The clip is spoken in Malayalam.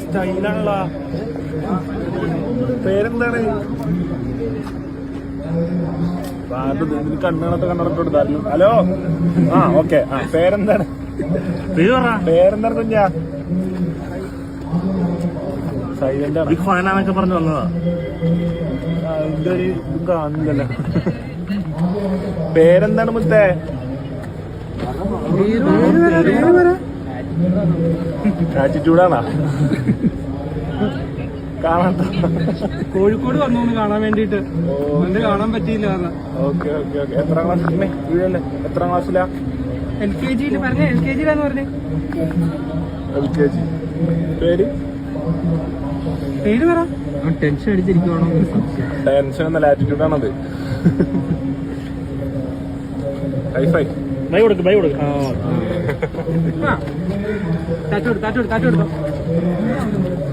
സ്റ്റൈലാണല്ലോ. പേരെന്താണ്? കണ്ണുകളൊക്കെ കൊടുത്തായിരുന്നു ഹലോ? ആ ഓക്കെ. ആ പേരെന്താണ്? പേര് പേരെന്താണ് കുഞ്ഞാ? സൈലന്റ് ഫാനാന്നൊക്കെ പറഞ്ഞു വന്നതാ. ഇതിന്റെ ഒരു ഇതും കാണുന്നില്ലല്ലോ പേരെന്താണ് മുത്തേ? ആറ്റിറ്റ്യൂഡാണോ കാണാത്ത കോഴിക്കോട് വന്നു കാണാൻ വേണ്ടിട്ട് കാണാൻ പറ്റിയില്ല ഓക്കെ ഓക്കെ ഓക്കെ. എത്ര ക്ലാസ്സിലെ വീഴല്ലേ എത്ര ക്ലാസ്സിലാ എൽ കെ ജിയിൽ പറഞ്ഞേ എൽ കെ ജിയിലാന്ന് പറഞ്ഞേ. എൽ കെ ജി പേര്? പേര് പറ. ടെൻഷൻ അടിച്ചിരിക്കുവാണോ? ടെൻഷൻ എന്നല്ല ആറ്റിറ്റ്യൂഡാണത് ഹൈഫൈ ബൈ കൊടുക്ക് ബൈ കൊടുക്ക്. താറ്റോട് താറ്റോട് താറ്റോട്